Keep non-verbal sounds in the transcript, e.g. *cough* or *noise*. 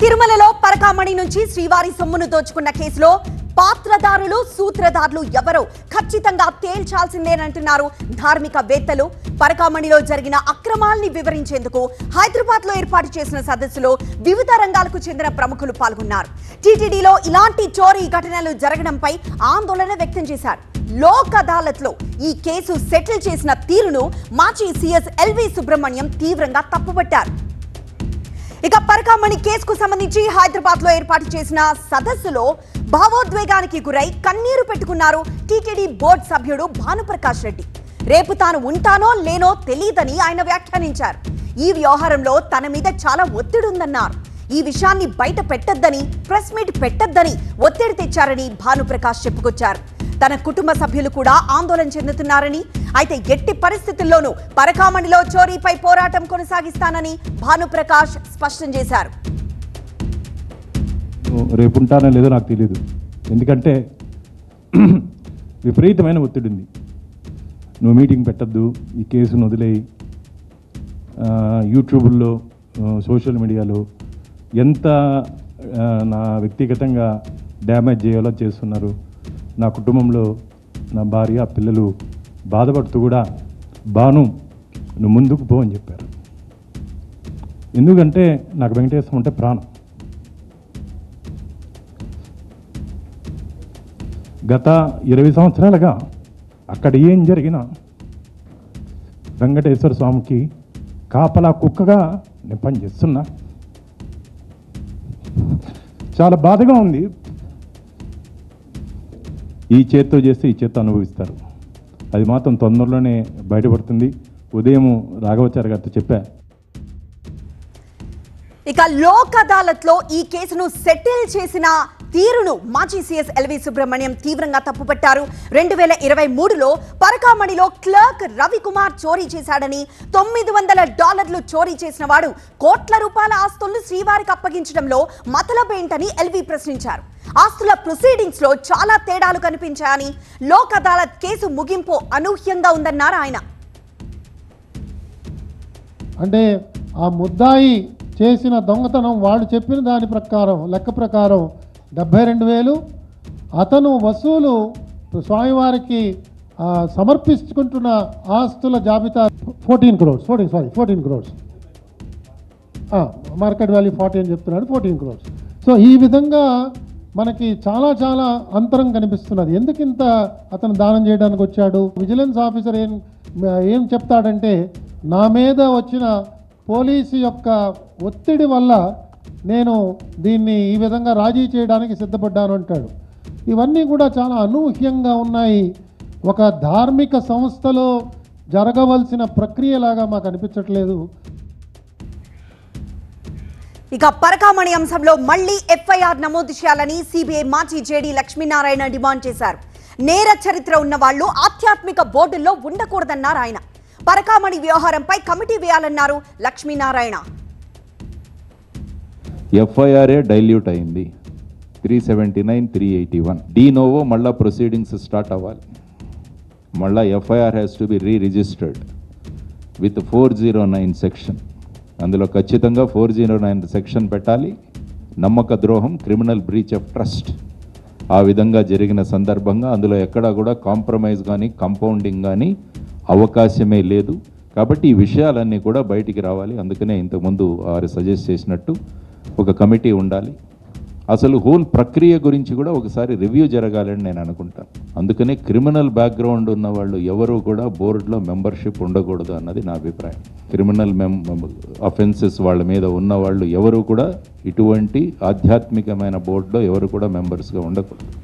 తిరుమలలో పరకామణి నుంచి శ్రీవారి సొమ్మును దోచుకున్న కేసులో పాత్రదారులు సూత్రధారులు ఎవరో ఖచ్చితంగా తేల్చాల్సిందేనంటున్నారు ధార్మిక వేత్తలు పరకామణిలో జరిగిన అక్రమాల్ని వివరించేందుకు హైదరాబాద్లో ఏర్పాటు చేసిన సదస్సులో వివిధ రంగాలకు చెందిన ప్రముఖులు పాల్గొన్నారు. టీటీడీలో ఇలాంటి చోరీ ఘటనలు జరగడంపై ఆందోళన వ్యక్తం చేశారు. లోక్ అదాలత్లో ఈ కేసు సెటిల్ చేసిన తీరును మాజీ సీఎస్ ఎల్వి సుబ్రహ్మణ్యం తీవ్రంగా తప్పుపట్టారు. ఇక పరకామణి కేసుకు సంబంధించి హైదరాబాద్లో ఏర్పాటు చేసిన సదస్సులో భావోద్వేగానికి గురై కన్నీరు పెట్టుకున్నారు టీటీడీ బోర్డు సభ్యుడు భానుప్రకాష్ రెడ్డి. రేపు తాను ఉంటానో లేనో తెలియదని ఆయన వ్యాఖ్యానించారు. ఈ వ్యవహారంలో తన మీద చాలా ఒత్తిడి ఉందన్నారు ఈ విషయాన్ని బయట పెట్టొద్దని ప్రెస్ మీట్ పెట్టొద్దని ఒత్తిడి తెచ్చారని భానుప్రకాష్ చెప్పుకొచ్చారు. తన కుటుంబ సభ్యులు కూడా ఆందోళన చెందుతున్నారని అయితే ఎట్టి పరిస్థితుల్లోనూ పరకామణిలో చోరీపై పోరాటం కొనసాగిస్తానని భానుప్రకాష్ స్పష్టం చేశారు. రేపు ఉంటానో లేదో నాకు తెలియదు ఎందుకంటే *clears throat* విపరీతమైన ఒత్తిడి ఉంది. నువ్వు మీటింగ్ పెట్టద్దు ఈ కేసును వదిలేయి. యూట్యూబుల్లో యూట్యూబ్లో సోషల్ మీడియాలో ఎంత నా వ్యక్తిగతంగా డ్యామేజ్ చేయాలో చేస్తున్నారు. నా కుటుంబంలో నా భార్య పిల్లలు బాధపడుతూ కూడా బాను నువ్వు ముందుకు పో అని చెప్పారు. ఎందుకంటే నాకు వెంకటేశ్వరం అంటే ప్రాణం. గత ఇరవై సంవత్సరాలుగా అక్కడ ఏం జరిగినా వెంకటేశ్వర స్వామికి కాపలా కుక్కగా నేను పనిచేస్తున్నా. చాలా బాధగా ఉంది. ఈ చేత్తో చేస్తే ఈ చేత్తో అనుభవిస్తారు. అది మాత్రం తొందరలోనే బయటపడుతుంది. ఉదయం రాఘవచారి గారితో చెప్పా. ఇక లోక్ అదాలత్లో ఈ కేసును సెటిల్ చేసిన తీరును మాజీ సీఎస్ ఎల్వి సుబ్రహ్మణ్యం తీవ్రంగా తప్పుపట్టారు. రెండు వేల ఇరవై మూడులో పరకామణిలో క్లర్క్ రవికుమార్ చోరీ చేశాడని తొమ్మిది వందల డాలర్లు చోరీ చేసిన వాడు కోట్ల రూపాయల ఆస్తులను శ్రీవారికి అప్పగించడంలో మతలబేంటని ఎల్వి ప్రశ్నించారు. ఆస్తుల ప్రొసీడింగ్స్లో చాలా తేడాలు కనిపించాయని లోక్ అదాలత్ కేసు ముగింపు అనూహ్యంగా ఉందన్నారు ఆయన. అంటే ఆ ముద్దాయి చేసిన దొంగతనం వాడు చెప్పిన దాని ప్రకారం లెక్క ప్రకారం డెబ్భై రెండు వేలు. అతను వసూలు స్వామివారికి సమర్పించుకుంటున్న ఆస్తుల జాబితా fourteen crores fourteen sorry fourteen crores market value forty అని చెప్తున్నాడు ఫోర్టీన్ క్రోర్స్ సో ఈ విధంగా మనకి చాలా చాలా అంతరం కనిపిస్తున్నది. ఎందుకు ఇంత అతను దానం చేయడానికి వచ్చాడు? విజిలెన్స్ ఆఫీసర్ ఏం ఏం చెప్తాడంటే నా మీద వచ్చిన పోలీసు యొక్క ఒత్తిడి వల్ల నేను దీన్ని ఈ విధంగా రాజీ చేయడానికి సిద్ధపడ్డాను అంటాడు. ఇవన్నీ కూడా చాలా అనూహ్యంగా ఉన్నాయి. ఒక ధార్మిక సంస్థలో జరగవలసిన ప్రక్రియలాగా మాకు అనిపించట్లేదు. ఇక పరకామణి అంశంలో మళ్ళీ ఎఫ్ఐఆర్ నమోదు చేయాలని సిబిఐ మాజీ జేడీ లక్ష్మీనారాయణ డిమాండ్ చేశారు. నేర చరిత్ర ఉన్న వాళ్ళు ఆధ్యాత్మిక బోర్డుల్లో ఉండకూడదన్నారు ఆయన. పరకామణి వ్యవహారంపై కమిటీ వేయాలన్నారు లక్ష్మీనారాయణ. ఎఫ్ఐఆర్ఏ డైల్యూట్ అయింది. Three seventy nine three eighty one. De novo మళ్ళా ప్రొసీడింగ్స్ స్టార్ట్ అవ్వాలి. మళ్ళా FIR has to be re registered with four zero nine section అందులో ఖచ్చితంగా ఫోర్ జీరో నైన్ సెక్షన్ పెట్టాలి. నమ్మక ద్రోహం క్రిమినల్ బ్రీచ్ ఆఫ్ ట్రస్ట్ ఆ విధంగా జరిగిన సందర్భంగా అందులో ఎక్కడా కూడా కాంప్రమైజ్ కానీ కంపౌండింగ్ కానీ అవకాశమే లేదు. కాబట్టి ఈ విషయాలన్నీ కూడా బయటికి రావాలి. అందుకనే ఇంతకుముందు వారు సజెస్ట్ చేసినట్టు ఒక కమిటీ ఉండాలి. అసలు హోల్ ప్రక్రియ గురించి కూడా ఒకసారి రివ్యూ జరగాలని నేను అనుకుంటాను. అందుకనే క్రిమినల్ బ్యాక్గ్రౌండ్ ఉన్న వాళ్ళు ఎవరు కూడా బోర్డులో మెంబర్షిప్ ఉండకూడదు అన్నది నా అభిప్రాయం. క్రిమినల్ మెం అఫెన్సెస్ వాళ్ళ మీద ఉన్న వాళ్ళు ఎవరు కూడా ఇటువంటి ఆధ్యాత్మికమైన బోర్డులో ఎవరు కూడా మెంబర్స్గా ఉండకూడదు.